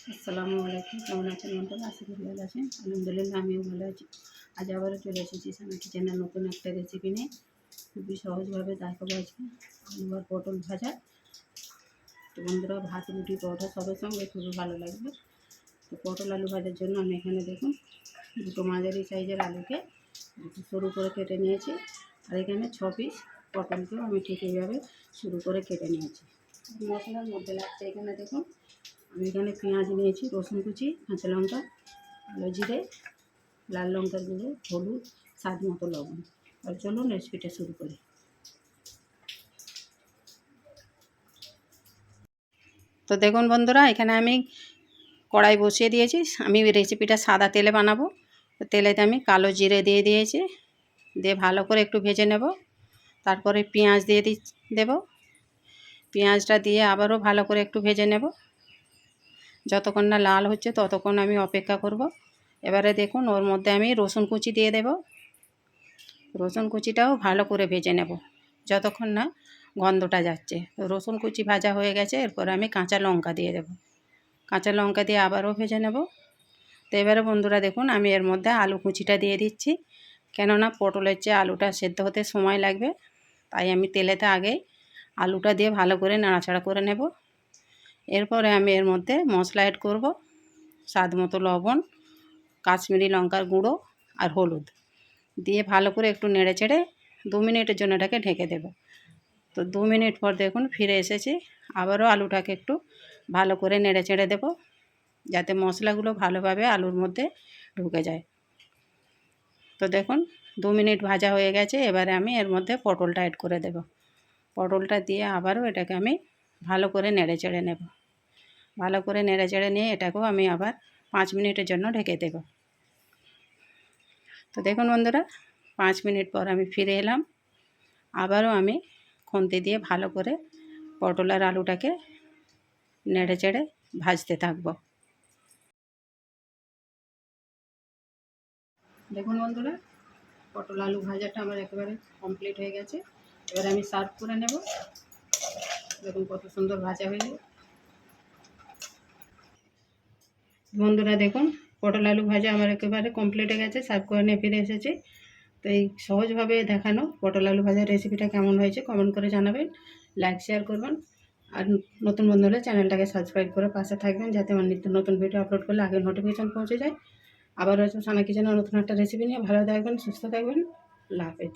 আসসালামু আলাইকুম। কেমন আছেন বন্ধুরা আশা করি ভালো আছেন। আলহামদুলিল্লাহ, আমিও ভালো আছি। আজ আবারও চলে এসেছি সানা কিচেনের নতুন একটা রেসিপি নিয়ে। খুবই সহজভাবে দেখাবো আজকে। আলু পটল ভাজা। তো বন্ধুরা, ভাত, রুটি, পরোটা সবের সঙ্গে খুবই ভালো লাগবে। তো পটল আলু ভাজার জন্য আমি এখানে দেখুন, দুটো মাঝারি সাইজের আলুকে সরু করে কেটে নিয়েছি। আর এখানে ছ পিস পটলকেও আমি ঠিক এইভাবে শুরু করে কেটে নিয়েছি। মশলার মধ্যে লাগছে এখানে দেখুন আমি এখানে পেঁয়াজ নিয়েছি, রসুন কুচি, কাঁচা লঙ্কা, কালো জিরে, লাল লঙ্কার গুঁড়ো, হলুদ, স্বাদ মতো লবণ। আর চলুন রেসিপিটা শুরু করি। তো দেখুন বন্ধুরা, এখানে আমি কড়াই বসিয়ে দিয়েছি। আমি রেসিপিটা সাদা তেলে বানাবো। তেলেতে আমি কালো জিরে দিয়ে দিয়েছি। দিয়ে ভালো করে একটু ভেজে নেব। তারপরে পেঁয়াজ দিয়ে দি, দেবো। পেঁয়াজটা দিয়ে আবারও ভালো করে একটু ভেজে নেব। যতক্ষণ না লাল হচ্ছে ততক্ষণ আমি অপেক্ষা করব। এবারে দেখুন, ওর মধ্যে আমি রসুন কুচি দিয়ে দেব। রসুন কুচিটাও ভালো করে ভেজে নেব, যতক্ষণ না গন্ধটা যাচ্ছে। রসুন কুচি ভাজা হয়ে গেছে, এরপর আমি কাঁচা লঙ্কা দিয়ে দেব। কাঁচা লঙ্কা দিয়ে আবারও ভেজে নেব। তো এবারে বন্ধুরা দেখুন, আমি এর মধ্যে আলু কুচিটা দিয়ে দিচ্ছি। কেননা পটলের চেয়ে আলুটা সেদ্ধ হতে সময় লাগবে, তাই আমি তেলেতে আগেই আলুটা দিয়ে ভালো করে নাড়াচাড়া করে নেব। এরপরে আমি এর মধ্যে মশলা অ্যাড করব, স্বাদ মতো লবণ, কাশ্মীরি লঙ্কার গুঁড়ো আর হলুদ। দিয়ে ভালো করে একটু নেড়ে চেড়ে দু মিনিটের জন্য এটাকে ঢেকে দেব। তো দু মিনিট পর দেখুন ফিরে এসেছি, আবারও আলুটাকে একটু ভালো করে নেড়ে চেড়ে দেবো, যাতে মশলাগুলো ভালোভাবে আলুর মধ্যে ঢুকে যায়। তো দেখুন দু মিনিট ভাজা হয়ে গেছে, এবারে আমি এর মধ্যে পটলটা অ্যাড করে দেব। পটলটা দিয়ে আবারও এটাকে আমি ভালো করে নেড়ে চেড়ে নেব। ভালো করে নেড়ে চেড়ে নিয়ে এটাকেও আমি আবার পাঁচ মিনিটের জন্য ঢেকে দেব। তো দেখুন বন্ধুরা, পাঁচ মিনিট পর আমি ফিরে এলাম। আবারও আমি খুন্তি দিয়ে ভালো করে পটল আর আলুটাকে নেড়ে চেড়ে ভাজতে থাকব। দেখুন বন্ধুরা, পটল আলু ভাজাটা আমার একেবারে কমপ্লিট হয়ে গেছে। এবার আমি সার্ভ করে নেব। দেখুন কত সুন্দর ভাজা হয়েছে বন্ধুরা দেখুন, পটল আলু ভাজা আমার একেবারে কমপ্লিট হয়ে গেছে সার্ভ করে নিয়ে ফিরে এসেছি। তো এই সহজভাবে দেখানো পটল আলু ভাজার রেসিপিটা কেমন হয়েছে কমেন্ট করে জানাবেন লাইক শেয়ার করবেন। আর নতুন বন্ধুরা চ্যানেলটাকে সাবস্ক্রাইব করে পাশে থাকবেন, যাতে আমার নিত্য নতুন ভিডিও আপলোড করলে আগে নোটিফিকেশান পৌঁছে যায়। আবার হয়তো সানা কিচেনের নতুন একটা রেসিপি নিয়ে ভালো থাকবেন, সুস্থ থাকবেন। লাভ হাফেজ।